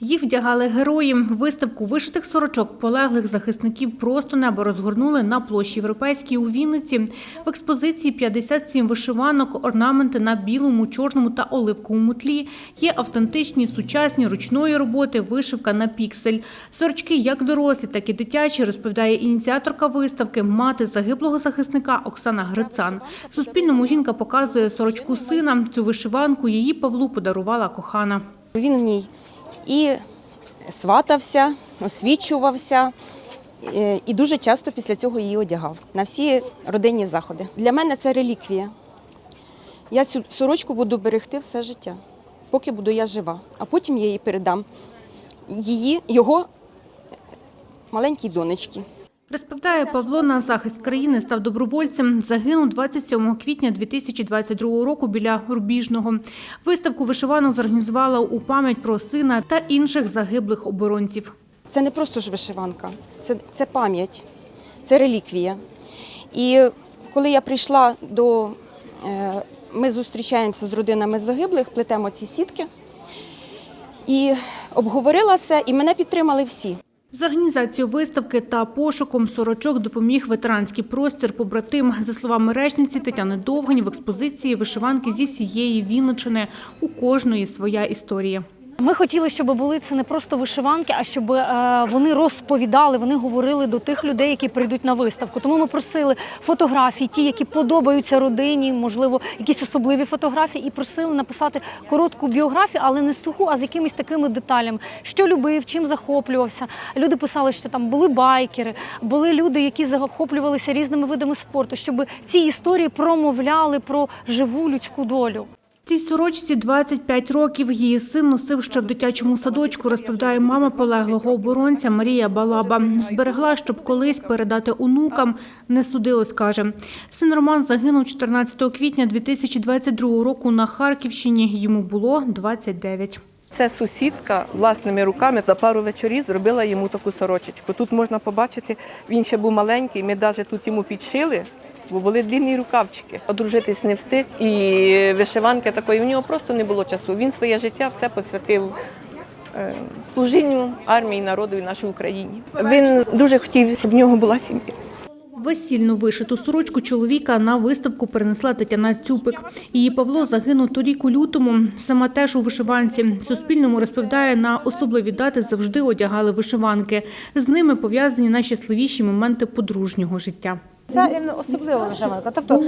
Їх вдягали герої. Виставку вишитих сорочок полеглих захисників просто небо розгорнули на площі Європейській у Вінниці. В експозиції 57 вишиванок, орнаменти на білому, чорному та оливковому тлі. Є автентичні, сучасні, ручної роботи, вишивка на піксель. Сорочки як дорослі, так і дитячі, розповідає ініціаторка виставки, мати загиблого захисника Оксана Грицан. Суспільному жінка показує сорочку сина. Цю вишиванку її Павлу подарувала кохана. Він в ній і сватався, освічувався, е, і дуже часто після цього її одягав на всі родинні заходи. Для мене це реліквія. Я цю сорочку буду берегти все життя, поки буду я жива, а потім я її передам її, його маленькій донечці. Розповідає Павло, на захист країни став добровольцем. Загинув 27 квітня 2022 року біля Рубіжного. Виставку вишиванок зорганізувала у пам'ять про сина та інших загиблих оборонців. Це не просто ж вишиванка, це, це пам'ять, це реліквія. І коли я прийшла до. е, Ми зустрічаємося з родинами загиблих, плетемо ці сітки. І обговорила це, і мене підтримали всі. З організацією виставки та пошуком сорочок допоміг ветеранський простір побратим. За словами речниці Тетяни Довгань, в експозиції вишиванки зі всієї Вінничини. У кожної своя історія. Ми хотіли, щоб були це не просто вишиванки, а щоб е, вони розповідали, вони говорили до тих людей, які прийдуть на виставку. Тому ми просили фотографії, ті, які подобаються родині, можливо, якісь особливі фотографії, і просили написати коротку біографію, але не суху, а з якимись такими деталями, що любив, чим захоплювався. Люди писали, що там були байкери, були люди, які захоплювалися різними видами спорту, щоб ці історії промовляли про живу людську долю. Цій сорочці 25 років. Її син носив ще в дитячому садочку, розповідає мама полеглого оборонця Марія Балаба. Зберегла, щоб колись передати онукам. Не судилось, каже. Син Роман загинув 14 квітня 2022 року на Харківщині. Йому було 29. Це сусідка власними руками за пару вечорів зробила йому таку сорочечку. Тут можна побачити, він ще був маленький, ми навіть тут йому підшили, бо були длінні рукавчики. Одружитись не встиг і вишиванки такої. У нього просто не було часу. Він своє життя все посвятив е, служінню армії, народу і нашій Україні. Він дуже хотів, щоб в нього була сім'я. Весільну вишиту сорочку чоловіка на виставку перенесла Тетяна Цюпик. Її Павло загинув торік у лютому. Сама теж у вишиванці. Суспільному розповідає, на особливі дати завжди одягали вишиванки. З ними пов'язані найщасливіші моменти подружнього життя. Це іменно особлива вишиванка. Тобто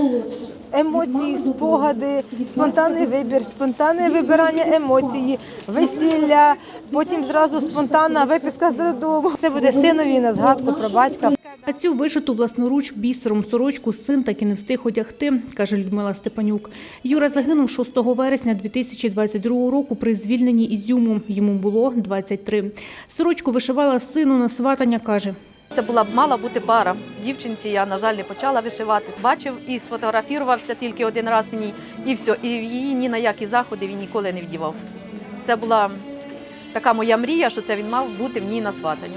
емоції, спогади, спонтанний вибір, спонтанне вибирання емоції, весілля, потім зразу спонтанна виписка з додому. Це буде синові на згадку про батька. А цю вишиту власноруч бісером сорочку син так і не встиг одягти, каже Людмила Степанюк. Юра загинув 6 вересня 2022 року при звільненні Ізюму. Йому було 23. Сорочку вишивала сину на сватання, каже. Це була мала бути пара. Дівчинці я, на жаль, не почала вишивати. Бачив і сфотографувався тільки один раз в ній, і все. І її ні на які заходи він ніколи не вдівав. Це була така моя мрія, що це він мав бути в ній на сватанню.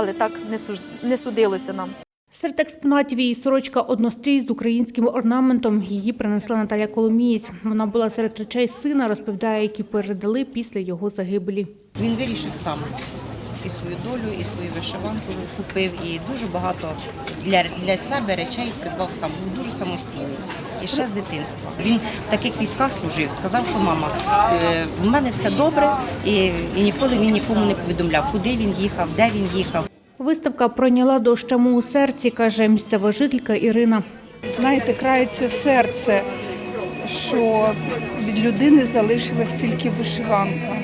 Але так не, суж- не судилося нам. Серед експонатів її сорочка однострій з українським орнаментом. Її принесла Наталя Коломієць. Вона була серед речей сина, розповідає, які передали після його загибелі. Він вирішив сам і свою долю, і свою вишиванку купив, і дуже багато для, для себе речей придбав сам. Був дуже самостійний. І ще з дитинства. Він в таких військах служив, сказав, що мама, е, в мене все добре, і, і ніколи він нікому не повідомляв, куди він їхав, де він їхав. Виставка пройняла дощему у серці, каже місцева жителька Ірина. Знаєте, крається серце, що від людини залишилась тільки вишиванка.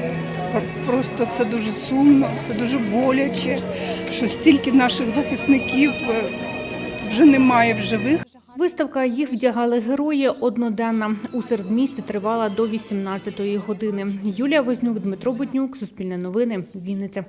Просто це дуже сумно, це дуже боляче, що стільки наших захисників е, вже немає в живих. Виставка «Їх вдягали герої» одноденна. У середмісті тривала до 18-ї години. Юлія Вознюк, Дмитро Буднюк, Суспільне новини, Вінниця.